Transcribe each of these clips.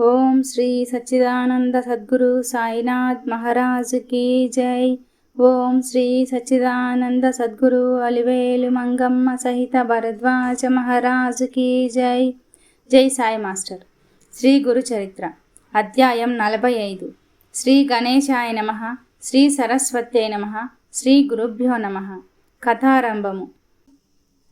ఓం శ్రీ సచ్చిదానంద సద్గురు సాయినాథ్ మహారాజ్ కీ జై. ఓం శ్రీ సచ్చిదానంద సద్గురు అలివేలు మంగమ్మ సహిత భరద్వాజ మహారాజ్ కీ జై. జై సాయి మాస్టర్. శ్రీ గురు చరిత్ర. అధ్యాయం నలభై ఐదు. శ్రీ గణేశాయ నమ. శ్రీ సరస్వత్యై నమ. శ్రీ గురుభ్యో నమ. కథారంభము.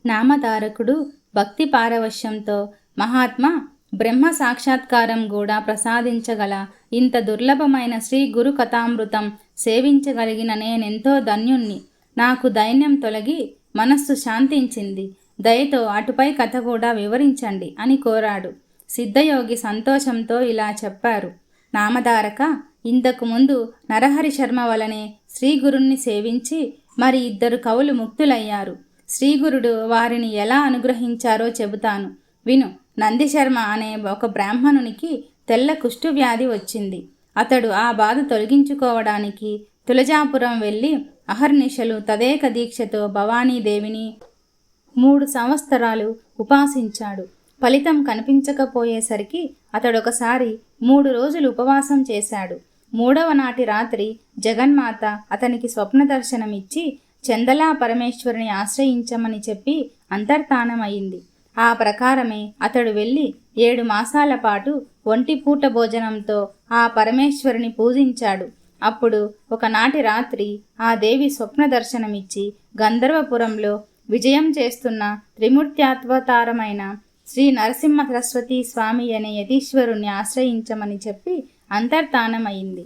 నామధారకుడు భక్తి పారవశ్యంతో మహాత్మా బ్రహ్మ సాక్షాత్కారం కూడా ప్రసాదించగల ఇంత దుర్లభమైన శ్రీ గురు కథామృతం సేవించగలిగిన నేనెంతో ధన్యుణ్ణి. నాకు దైన్యం తొలగి మనస్సు శాంతించింది. దయతో అటుపై కథ కూడా వివరించండి అని కోరాడు. సిద్ధయోగి సంతోషంతో ఇలా చెప్పారు. నామధారక ఇంతకు ముందు నరహరి శర్మ వలనే శ్రీగురుణ్ణి సేవించి మరి ఇద్దరు కవులు ముక్తులయ్యారు. శ్రీగురుడు వారిని ఎలా అనుగ్రహించారో చెబుతాను. విను. నందిశర్మ అనే ఒక బ్రాహ్మణునికి తెల్ల కుష్టు వ్యాధి వచ్చింది. అతడు ఆ బాధ తొలగించుకోవడానికి తులజాపురం వెళ్ళి అహర్నిశలు తదేక దీక్షతో భవానీదేవిని మూడు సంవత్సరాలు ఉపాసించాడు. ఫలితం కనిపించకపోయేసరికి అతడొకసారి మూడు రోజులు ఉపవాసం చేశాడు. మూడవ నాటి రాత్రి జగన్మాత అతనికి స్వప్న దర్శనమిచ్చి చందలా పరమేశ్వరుని ఆశ్రయించమని చెప్పి అంతర్ధానమైంది ఆ ప్రకారమే అతడు వెళ్ళి ఏడు మాసాల పాటు ఒంటి పూట భోజనంతో ఆ పరమేశ్వరుని పూజించాడు. అప్పుడు ఒకనాటి రాత్రి ఆ దేవి స్వప్న దర్శనమిచ్చి గంధర్వపురంలో విజయం చేస్తున్న త్రిమూర్త్యాత్వతారమైన శ్రీ నరసింహ సరస్వతి స్వామి అనే యతీశ్వరుణ్ణి ఆశ్రయించమని చెప్పి అంతర్ధానమైంది.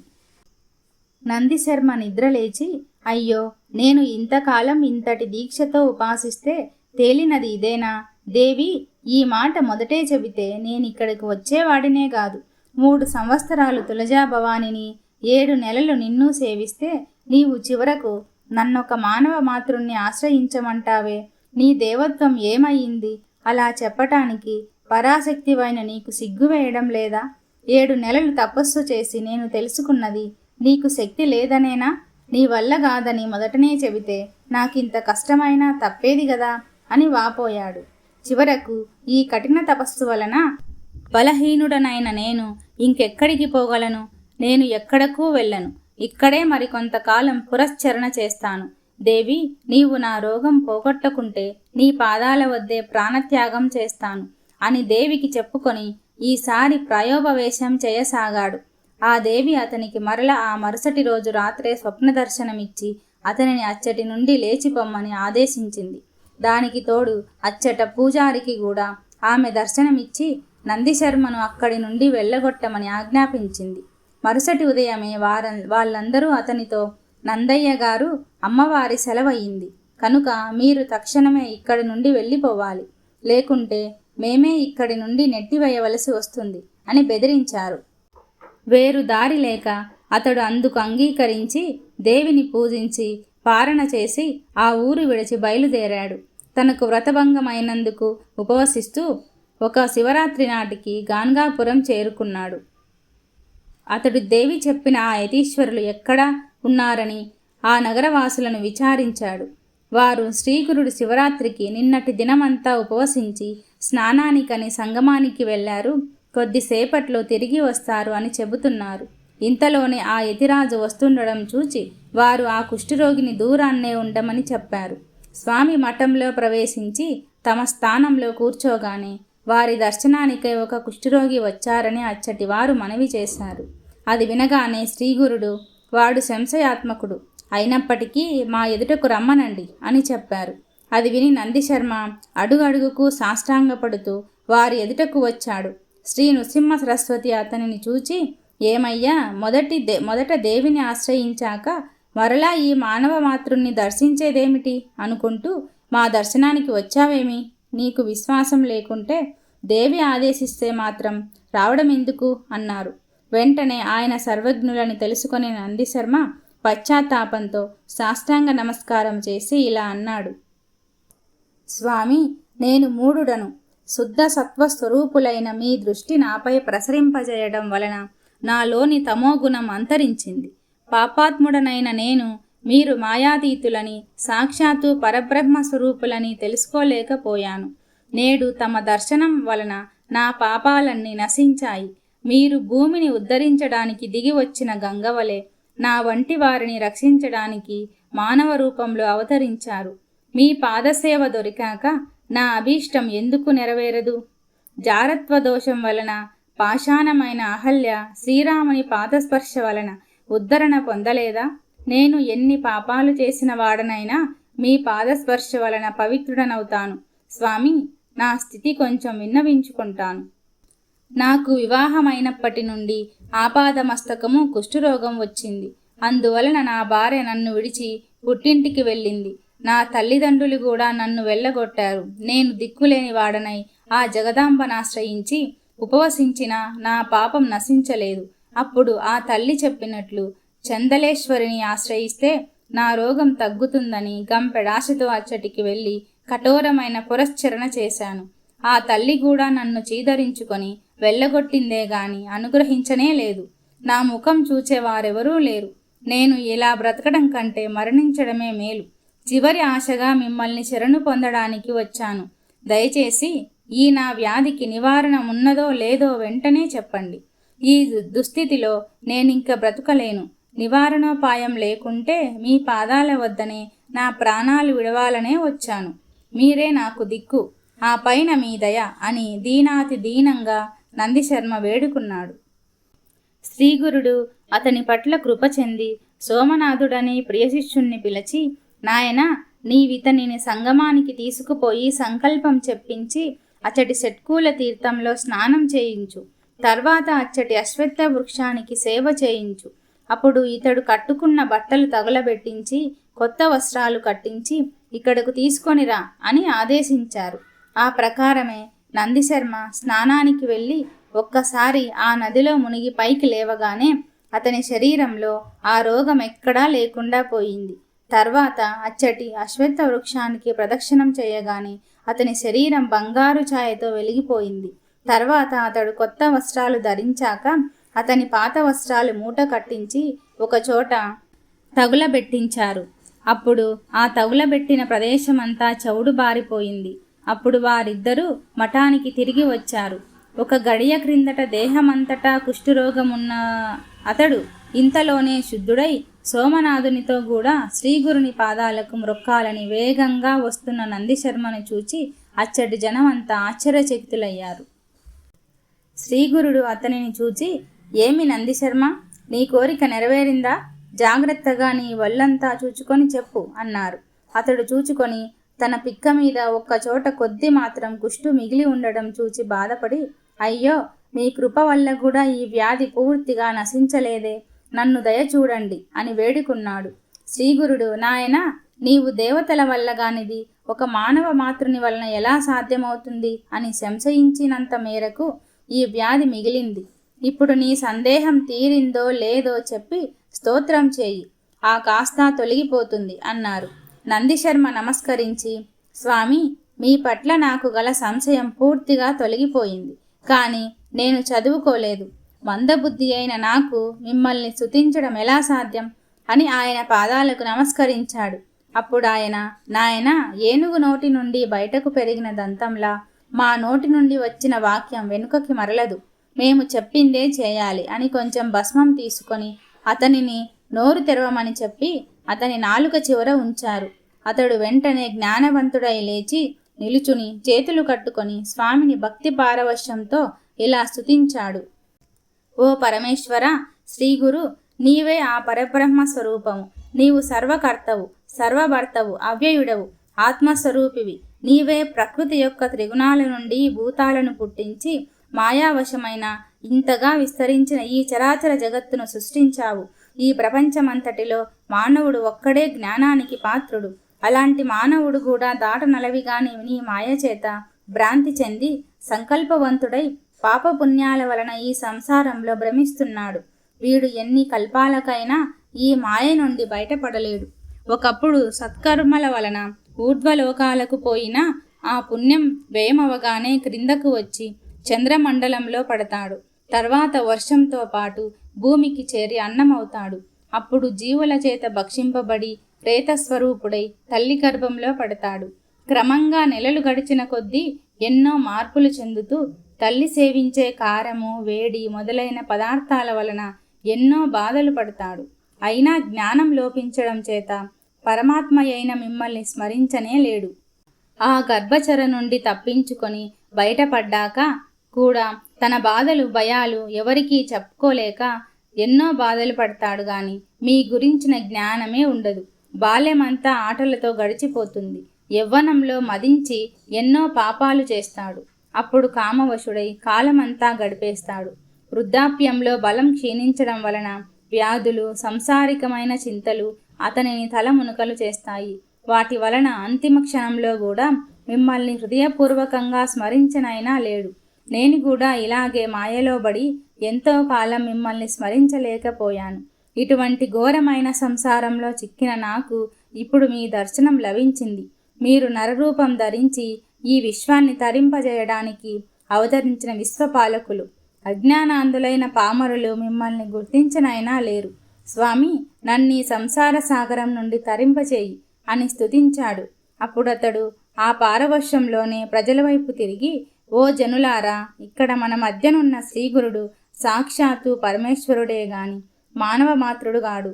నందిశర్మ నిద్రలేచి అయ్యో నేను ఇంతకాలం ఇంతటి దీక్షతో ఉపాసిస్తే తేలినది ఇదేనా? దేవి ఈ మాట మొదటే చెబితే నేను ఇక్కడికి వచ్చేవాడినే కాదు. మూడు సంవత్సరాలు తులజా భవానిని ఏడు నెలలు నిన్ను సేవిస్తే నీవు చివరకు నన్నొక మానవ మాతృణ్ణి ఆశ్రయించమంటావే. నీ దేవత్వం ఏమయ్యింది? అలా చెప్పటానికి పరాశక్తివైన నీకు సిగ్గు వేయడం లేదా? ఏడు నెలలు తపస్సు చేసి నేను తెలుసుకున్నది నీకు శక్తి లేదనేనా? నీ వల్ల కాదని మొదటనే చెబితే నాకింత కష్టమైనా తప్పేది కదా అని వాపోయాడు. చివరకు ఈ కఠిన తపస్సు వలన బలహీనుడనైన నేను ఇంకెక్కడికి పోగలను? నేను ఎక్కడకు వెళ్ళను. ఇక్కడే మరికొంతకాలం పురశ్చరణ చేస్తాను. దేవి నీవు నా రోగం పోగొట్టకుంటే నీ పాదాల వద్దే ప్రాణత్యాగం చేస్తాను అని దేవికి చెప్పుకొని ఈసారి ప్రయోపవేశం చేయసాగాడు. ఆ దేవి అతనికి మరల ఆ మరుసటి రోజు రాత్రే స్వప్న దర్శనమిచ్చి అతనిని అచ్చటి నుండి లేచిపోమ్మని ఆదేశించింది. దానికి తోడు అచ్చట పూజారికి కూడా ఆమె దర్శనమిచ్చి నందిశర్మను అక్కడి నుండి వెళ్ళగొట్టమని ఆజ్ఞాపించింది. మరుసటి ఉదయమే వార వాళ్ళందరూ అతనితో నందయ్య గారు అమ్మవారి సెలవయ్యింది. కనుక మీరు తక్షణమే ఇక్కడి నుండి వెళ్ళిపోవాలి. లేకుంటే మేమే ఇక్కడి నుండి నెట్టివేయవలసి వస్తుంది అని బెదిరించారు. వేరు దారి లేక అతడు అందుకు అంగీకరించి దేవిని పూజించి పారణ చేసి ఆ ఊరు విడిచి బయలుదేరాడు. తనకు వ్రతభంగమైనందుకు ఉపవసిస్తూ ఒక శివరాత్రి నాటికి గాన్గాపురం చేరుకున్నాడు. అతడు దేవి చెప్పిన ఆ యతీశ్వరులు ఎక్కడ ఉన్నారని ఆ నగరవాసులను విచారించాడు. వారు శ్రీగురుడు శివరాత్రికి నిన్నటి దినమంతా ఉపవసించి స్నానానికని సంగమానికి వెళ్ళారు. కొద్దిసేపట్లో తిరిగి వస్తారు అని చెబుతున్నారు. ఇంతలోనే ఆ యతిరాజు వస్తుండడం చూచి వారు ఆ కుష్ఠరోగిని దూరాన్నే ఉండమని చెప్పారు. స్వామి మఠంలో ప్రవేశించి తమ స్థానంలో కూర్చోగానే వారి దర్శనానికై ఒక కుష్ఠరోగి వచ్చారని అచ్చటి వారు మనవి చేశారు. అది వినగానే శ్రీగురుడు వాడు శంశయాత్మకుడు అయినప్పటికీ మా ఎదుటకు రమ్మనండి అని చెప్పారు. అది విని నందిశర్మ అడుగడుగుకు సాష్టాంగపడుతూ వారి ఎదుటకు వచ్చాడు. శ్రీ నృసింహ సరస్వతి అతనిని చూచి ఏమయ్యా మొదటి దే మొదట దేవిని ఆశ్రయించాక మరలా ఈ మానవ మాతృణ్ణి దర్శించేదేమిటి? అనుకుంటూ మా దర్శనానికి వచ్చావేమి? నీకు విశ్వాసం లేకుంటే దేవి ఆదేశిస్తే మాత్రం రావడం ఎందుకు అన్నారు. వెంటనే ఆయన సర్వజ్ఞులని తెలుసుకుని నందిశర్మ పశ్చాత్తాపంతో సాష్టాంగ నమస్కారం చేసి ఇలా అన్నాడు. స్వామి నేను మూడుడను. శుద్ధ సత్వస్వరూపులైన మీ దృష్టి నాపై ప్రసరింపజేయడం వలన నాలోని తమోగుణం అంతరించింది. పాపాత్ముడనైన నేను మీరు మాయాతీతులని సాక్షాత్తు పరబ్రహ్మ స్వరూపులని తెలుసుకోలేకపోయాను. నేడు తమ దర్శనం వలన నా పాపాలన్నీ నశించాయి. మీరు భూమిని ఉద్ధరించడానికి దిగి వచ్చిన గంగవలే నా వంటి వారిని రక్షించడానికి మానవ రూపంలో అవతరించారు. మీ పాదసేవ దొరికాక నా అభీష్టం ఎందుకు నెరవేరదు? జారత్వ దోషం వలన పాషాణమైన అహల్య శ్రీరాముని పాదస్పర్శ వలన ఉద్ధరణ పొందలేదా? నేను ఎన్ని పాపాలు చేసిన వాడనైనా మీ పాదస్పర్శ వలన పవిత్రుడనవుతాను. స్వామి నా స్థితి కొంచెం విన్నవించుకుంటాను. నాకు వివాహమైనప్పటి నుండి ఆపాదమస్తకము కుష్ఠరోగం వచ్చింది. అందువలన నా భార్య నన్ను విడిచి పుట్టింటికి వెళ్ళింది. నా తల్లిదండ్రులు కూడా నన్ను వెళ్ళగొట్టారు. నేను దిక్కులేని వాడనై ఆ జగదాంబనాశ్రయించి ఉపవసించిన నా పాపం నశించలేదు. అప్పుడు ఆ తల్లి చెప్పినట్లు చందలేశ్వరిని ఆశ్రయిస్తే నా రోగం తగ్గుతుందని గంపెడాశతో అచ్చటికి వెళ్ళి కఠోరమైన పురశ్చరణ చేశాను. ఆ తల్లి కూడా నన్ను చీదరించుకొని వెళ్ళగొట్టిందే గాని అనుగ్రహించనే లేదు. నా ముఖం చూచేవారెవరూ లేరు. నేను ఇలా బ్రతకడం కంటే మరణించడమే మేలు. చివరి ఆశగా మిమ్మల్ని శరణు పొందడానికి వచ్చాను. దయచేసి ఈ నా వ్యాధికి నివారణ ఉన్నదో లేదో వెంటనే చెప్పండి. ఈ దుస్థితిలో నేనింక బ్రతుకలేను. నివారణోపాయం లేకుంటే మీ పాదాల వద్దనే నా ప్రాణాలు విడవాలనే వచ్చాను. మీరే నాకు దిక్కు. ఆ పైన మీ దయ అని దీనాతి దీనంగా నందిశర్మ వేడుకున్నాడు. శ్రీగురుడు అతని పట్ల కృప చెంది సోమనాథుడని ప్రియశిష్యుణ్ణి పిలిచి నాయన నీవితనిని సంగమానికి తీసుకుపోయి సంకల్పం చెప్పించి అచటి సెట్కూల తీర్థంలో స్నానం చేయించు. తర్వాత అచ్చటి అశ్వత్థ వృక్షానికి సేవ చేయించు. అప్పుడు ఇతడు కట్టుకున్న బట్టలు తగలబెట్టించి కొత్త వస్త్రాలు కట్టించి ఇక్కడకు తీసుకొనిరా అని ఆదేశించారు. ఆ ప్రకారమే నందిశర్మ స్నానానికి వెళ్ళి ఒక్కసారి ఆ నదిలో మునిగి పైకి లేవగానే అతని శరీరంలో ఆ రోగం ఎక్కడా లేకుండా పోయింది. తర్వాత అచ్చటి అశ్వత్థ వృక్షానికి ప్రదక్షిణం చేయగానే అతని శరీరం బంగారు ఛాయతో వెలిగిపోయింది. తర్వాత అతడు కొత్త వస్త్రాలు ధరించాక అతని పాత వస్త్రాలు మూట కట్టించి ఒకచోట తగులబెట్టించారు. అప్పుడు ఆ తగులబెట్టిన ప్రదేశమంతా చౌడు బారిపోయింది. అప్పుడు వారిద్దరూ మఠానికి తిరిగి వచ్చారు. ఒక గడియ క్రిందట దేహమంతటా కుష్ఠరోగమున్న అతడు ఇంతలోనే శుద్ధుడై సోమనాథునితో కూడా శ్రీగురుని పాదాలకు మ్రొక్కాలని వేగంగా వస్తున్న నందిశర్మను చూచి అచ్చటి జనమంతా ఆశ్చర్యచకితులయ్యారు. శ్రీగురుడు అతనిని చూచి ఏమి నందిశర్మ నీ కోరిక నెరవేరిందా? జాగ్రత్తగా నీ వల్లంతా చూచుకొని చెప్పు అన్నారు. అతడు చూచుకొని తన పిక్క మీద ఒక్కచోట కొద్ది మాత్రం కుష్టు మిగిలి ఉండడం చూచి బాధపడి అయ్యో మీ కృప వల్ల కూడా ఈ వ్యాధి పూర్తిగా నశించలేదే. నన్ను దయ చూడండి అని వేడుకున్నాడు. శ్రీగురుడు నాయన నీవు దేవతల వల్ల గానిది ఒక మానవ మాతృని వలన ఎలా సాధ్యమవుతుంది? అని సంశయించినంత మేరకు ఈ వ్యాధి మిగిలింది. ఇప్పుడు నీ సందేహం తీరిందో లేదో చెప్పి స్తోత్రం చేయి. ఆ కాస్త తొలగిపోతుంది అన్నారు. నందిశర్మ నమస్కరించి స్వామి మీ పట్ల నాకు గల సంశయం పూర్తిగా తొలగిపోయింది. కానీ నేను చదువుకోలేదు. మందబుద్ధి అయిన నాకు మిమ్మల్ని స్తుతించడం ఎలా సాధ్యం? అని ఆయన పాదాలకు నమస్కరించాడు. అప్పుడు ఆయన నాయన ఏనుగు నోటి నుండి బయటకు పెరిగిన దంతంలా మా నోటి నుండి వచ్చిన వాక్యం వెనుకకి మరలదు. మేము చెప్పిందే చేయాలి అని కొంచెం భస్మం తీసుకొని అతనిని నోరు తెరవమని చెప్పి అతని నాలుక చివర ఉంచారు. అతడు వెంటనే జ్ఞానవంతుడై లేచి నిలుచుని చేతులు కట్టుకొని స్వామిని భక్తి పారవశ్యంతో ఇలా స్తుతించాడు. ఓ పరమేశ్వర శ్రీగురు నీవే ఆ పరబ్రహ్మ స్వరూపము. నీవు సర్వకర్తవు సర్వభర్తవు అవ్యయుడవు ఆత్మస్వరూపివి. నీవే ప్రకృతి యొక్క త్రిగుణాల నుండి భూతాలను పుట్టించి మాయావశమైన ఇంతగా విస్తరించిన ఈ చరాచర జగత్తును సృష్టించావు. ఈ ప్రపంచమంతటిలో మానవుడు ఒక్కడే జ్ఞానానికి పాత్రుడు. అలాంటి మానవుడు కూడా దాటనలవిగాని నీ మాయ చేత భ్రాంతి చెంది సంకల్పవంతుడై పాపపుణ్యాల వలన ఈ సంసారంలో భ్రమిస్తున్నాడు. వీడు ఎన్ని కల్పాలకైనా ఈ మాయ నుండి బయటపడలేడు. ఒకప్పుడు సత్కర్మల వలన ఊర్ధ్వలోకాలకు పోయినా ఆ పుణ్యం వ్యయమవగానే క్రిందకు వచ్చి చంద్రమండలంలో పడతాడు. తర్వాత వర్షంతో పాటు భూమికి చేరి అన్నమవుతాడు. అప్పుడు జీవుల చేత భక్షింపబడి ప్రేతస్వరూపుడై తల్లి గర్భంలో పడతాడు. క్రమంగా నెలలు గడిచిన కొద్దీ ఎన్నో మార్పులు చెందుతూ తల్లి సేవించే కారము వేడి మొదలైన పదార్థాల వలన ఎన్నో బాధలు పడతాడు. అయినా జ్ఞానం లోపించడం చేత పరమాత్మ అయిన మిమ్మల్ని స్మరించనే లేడు. ఆ గర్భచర నుండి తప్పించుకొని బయటపడ్డాక కూడా తన బాధలు భయాలు ఎవరికీ చెప్పుకోలేక ఎన్నో బాధలు పడతాడు గాని మీ గురించిన జ్ఞానమే ఉండదు. బాల్యమంతా ఆటలతో గడిచిపోతుంది. యవ్వనంలో మదించి ఎన్నో పాపాలు చేస్తాడు. అప్పుడు కామవశుడై కాలమంతా గడిపేస్తాడు. వృద్ధాప్యంలో బలం క్షీణించడం వలన వ్యాధులు సంసారికమైన చింతలు అతనిని తలమునుకలు చేస్తాయి. వాటి వలన అంతిమ క్షణంలో కూడా మిమ్మల్ని హృదయపూర్వకంగా స్మరించనైనా లేడు. నేను కూడా ఇలాగే మాయలోబడి ఎంతో కాలం మిమ్మల్ని స్మరించలేకపోయాను. ఇటువంటి ఘోరమైన సంసారంలో చిక్కిన నాకు ఇప్పుడు మీ దర్శనం లభించింది. మీరు నరరూపం ధరించి ఈ విశ్వాన్ని తరింపజేయడానికి అవతరించిన విశ్వపాలకులు అజ్ఞానాంధులైన పామరులు మిమ్మల్ని గుర్తించనైనా లేరు. స్వామి నన్ను సంసార సాగరం నుండి తరింపచేయి అని స్తుతించాడు. అప్పుడతడు ఆ పారవశ్యంలోనే ప్రజల వైపు తిరిగి ఓ జనులారా ఇక్కడ మన మధ్యనున్న శ్రీగురుడు సాక్షాత్తు పరమేశ్వరుడే గాని మానవ మాతృడుగాడు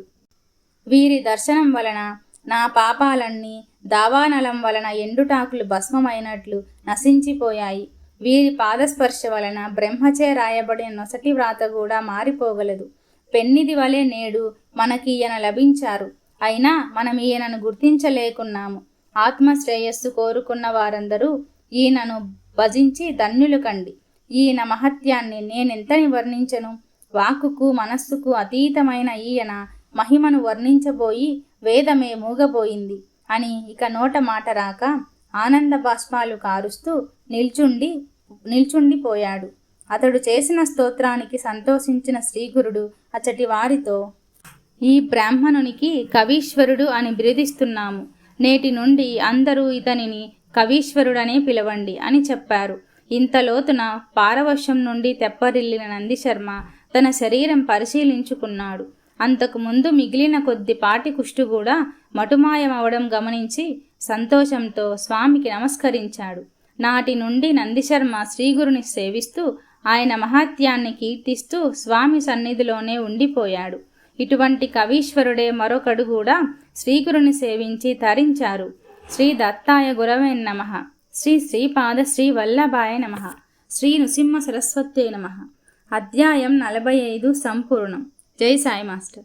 వీరి దర్శనం వలన నా పాపాలన్నీ దావానలం వలన ఎండుటాకులు భస్మమైనట్లు నశించిపోయాయి. వీరి పాదస్పర్శ వలన బ్రహ్మచే రాయబడిన నొసటి వ్రాత కూడా మారిపోగలదు. పెన్నిది వలె నేడు మనకి ఈయన లభించారు. అయినా మనం ఈయనను గుర్తించలేకున్నాము. ఆత్మశ్రేయస్సు కోరుకున్న వారందరూ ఈయనను భజించి ధన్యులు కండి. ఈయన మహత్యాన్ని నేనెంతని వర్ణించను వాక్కుకు మనస్సుకు అతీతమైన ఈయన మహిమను వర్ణించబోయి వేదమే మూగబోయింది అని ఇక నోట మాట రాక ఆనంద బాష్పాలు కారుస్తూ నిల్చుండి నిల్చుండిపోయాడు. అతడు చేసిన స్తోత్రానికి సంతోషించిన శ్రీగురుడు అచటి వారితో ఈ బ్రాహ్మణునికి కవీశ్వరుడు అని బిరుదిస్తున్నాము. నేటి నుండి అందరూ ఇతనిని కవీశ్వరుడనే పిలవండి అని చెప్పారు. ఇంతలోతున పారవశం నుండి తెప్పరిల్లిన నందిశర్మ తన శరీరం పరిశీలించుకున్నాడు. అంతకు ముందు మిగిలిన కొద్దిపాటి కుష్టు కూడా మటుమాయమవడం గమనించి సంతోషంతో స్వామికి నమస్కరించాడు. నాటి నుండి నందిశర్మ శ్రీగురుని సేవిస్తూ ఆయన మహాత్యాన్ని కీర్తిస్తూ స్వామి సన్నిధిలోనే ఉండిపోయాడు. ఇటువంటి కవీశ్వరుడే మరొకడు కూడా శ్రీగురుని సేవించి తరించారు. శ్రీ దత్తాయ గురవే నమ. శ్రీ శ్రీపాద శ్రీ వల్లభాయ నమ. శ్రీ నృసింహ సరస్వతే నమ. అధ్యాయం నలభై ఐదు సంపూర్ణం. జై సాయి మాస్టర్.